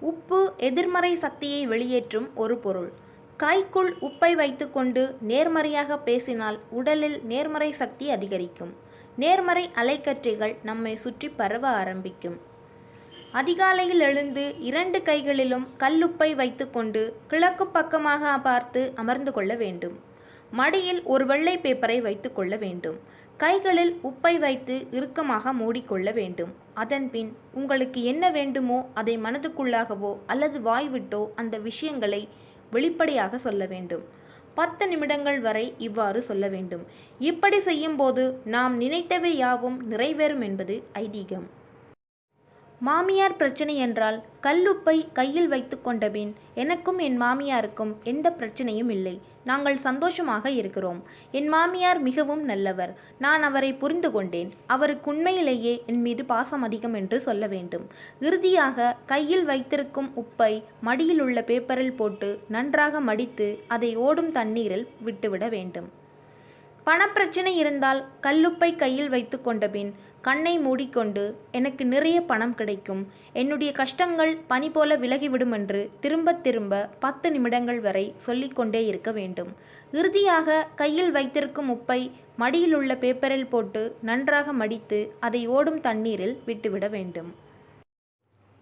உப்பு எதிர்மறை சக்தியை வெளியேற்றும் ஒரு பொருள். கைக்குள் உப்பை வைத்துக்கொண்டு நேர்மறையாக பேசினால் உடலில் நேர்மறை சக்தி அதிகரிக்கும். நேர்மறை அலைக்கற்றைகள் நம்மை சுற்றி பரவ ஆரம்பிக்கும். அதிகாலையில் எழுந்து இரண்டு கைகளிலும் கல்லுப்பை வைத்துக்கொண்டு கிழக்கு பக்கமாக பார்த்து அமர்ந்து கொள்ள வேண்டும். மடியில் ஒரு வெள்ளை பேப்பரை வைத்துக்கொள்ள வேண்டும். கைகளில் உப்பை வைத்து இறுக்கமாக மூடிக்கொள்ள வேண்டும். அதன்பின் உங்களுக்கு என்ன வேண்டுமோ அதை மனதுக்குள்ளாகவோ அல்லது வாய்விட்டோ அந்த விஷயங்களை வெளிப்படையாக சொல்ல வேண்டும். பத்து நிமிடங்கள் வரை இவ்வாறு சொல்ல வேண்டும். இப்படி செய்யும்போது நாம் நினைத்தவை யாவும் நிறைவேறும் என்பது ஐதீகம். மாமியார் பிரச்சனை என்றால் கல்லுப்பை கையில் வைத்து கொண்டபின் எனக்கும் என் மாமியாருக்கும் எந்த பிரச்சனையும் இல்லை. நாங்கள் சந்தோஷமாக இருக்கிறோம். என் மாமியார் மிகவும் நல்லவர். நான் அவரை புரிந்து கொண்டேன். அவருக்கு உண்மையிலேயே என் மீது பாசம் அதிகம் என்று சொல்ல வேண்டும். இறுதியாக கையில் வைத்திருக்கும் உப்பை மடியில் உள்ள பேப்பரில் போட்டு நன்றாக மடித்து அதை ஓடும் தண்ணீரில் விட்டுவிட வேண்டும். பணப்பிரச்சனை இருந்தால் கல்லுப்பை கையில் வைத்து கொண்டபின் கண்ணை மூடிக்கொண்டு எனக்கு நிறைய பணம் கிடைக்கும். என்னுடைய கஷ்டங்கள் பனி போல விலகிவிடும் என்று திரும்ப திரும்ப பத்து நிமிடங்கள் வரை சொல்லிக்கொண்டே இருக்க வேண்டும். இறுதியாக கையில் வைத்திருக்கும் உப்பை மடியில் உள்ள பேப்பரில் போட்டு நன்றாக மடித்து அதை ஓடும் தண்ணீரில் விட்டுவிட வேண்டும்.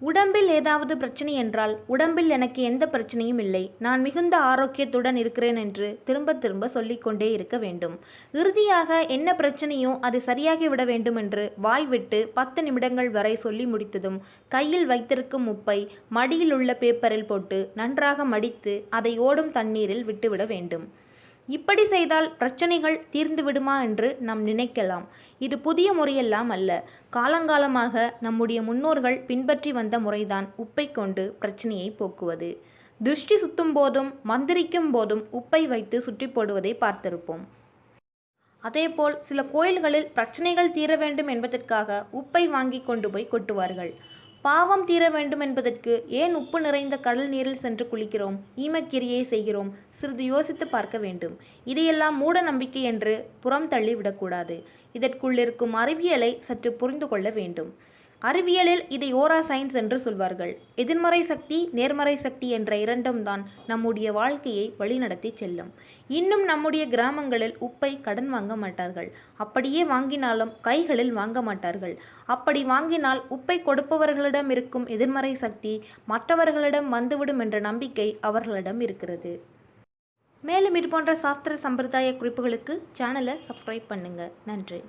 உடம்பில் ஏதாவது பிரச்சனை என்றால் உடம்பில் எனக்கு எந்த பிரச்சனையும் இல்லை. நான் மிகுந்த ஆரோக்கியத்துடன் இருக்கிறேன் என்று திரும்ப திரும்ப சொல்லிக்கொண்டே இருக்க வேண்டும். இறுதியாக என்ன பிரச்சனையோ அது சரியாகி விட வேண்டும் என்று வாய் விட்டு பத்து நிமிடங்கள் வரை சொல்லி முடித்ததும் கையில் வைத்திருக்கும் உப்பை மடியில் உள்ள பேப்பரில் போட்டு நன்றாக மடித்து அதை ஓடும் தண்ணீரில் விட்டுவிட வேண்டும். இப்படி செய்தால் பிரச்சனைகள் தீர்ந்து விடுமா என்று நாம் நினைக்கலாம். இது புதிய முறையெல்லாம் அல்ல. காலங்காலமாக நம்முடைய முன்னோர்கள் பின்பற்றி வந்த முறைதான் உப்பை கொண்டு பிரச்சனையை போக்குவது. திருஷ்டி சுத்தும் போதும் மந்திரிக்கும் போதும் உப்பை வைத்து சுற்றி போடுவதை பார்த்திருப்போம். அதேபோல் சில கோயில்களில் பிரச்சனைகள் தீர வேண்டும் என்பதற்காக உப்பை வாங்கி கொண்டு போய் கொட்டுவார்கள். பாவம் தீர வேண்டும் என்பதற்கு ஏன் உப்பு நிறைந்த கடல் நீரில் சென்று குளிக்கிறோம்? ஈமக்கிரியை செய்கிறோம். சிறிது யோசித்து பார்க்க வேண்டும். இதையெல்லாம் மூட நம்பிக்கை என்று புறம் தள்ளிவிடக்கூடாது. இதற்குள்ளிருக்கும் அறிவியலை சற்று புரிந்து கொள்ள வேண்டும். அறிவியலில் இதை ஓரா சயின்ஸ் என்று சொல்வார்கள். எதிர்மறை சக்தி நேர்மறை சக்தி என்ற இரண்டும் தான் நம்முடைய வாழ்க்கையை வழிநடத்தி செல்லும். இன்னும் நம்முடைய கிராமங்களில் உப்பை கடன் வாங்க மாட்டார்கள். அப்படியே வாங்கினாலும் கைகளில் வாங்க மாட்டார்கள். அப்படி வாங்கினால் உப்பை கொடுப்பவர்களிடம் இருக்கும் எதிர்மறை சக்தி மற்றவர்களிடம் வந்துவிடும் என்ற நம்பிக்கை அவர்களிடம் இருக்கிறது. மேலும் இது போன்ற சாஸ்திர சம்பிரதாய குறிப்புகளுக்கு சேனலை சப்ஸ்கிரைப் பண்ணுங்கள் நன்றி.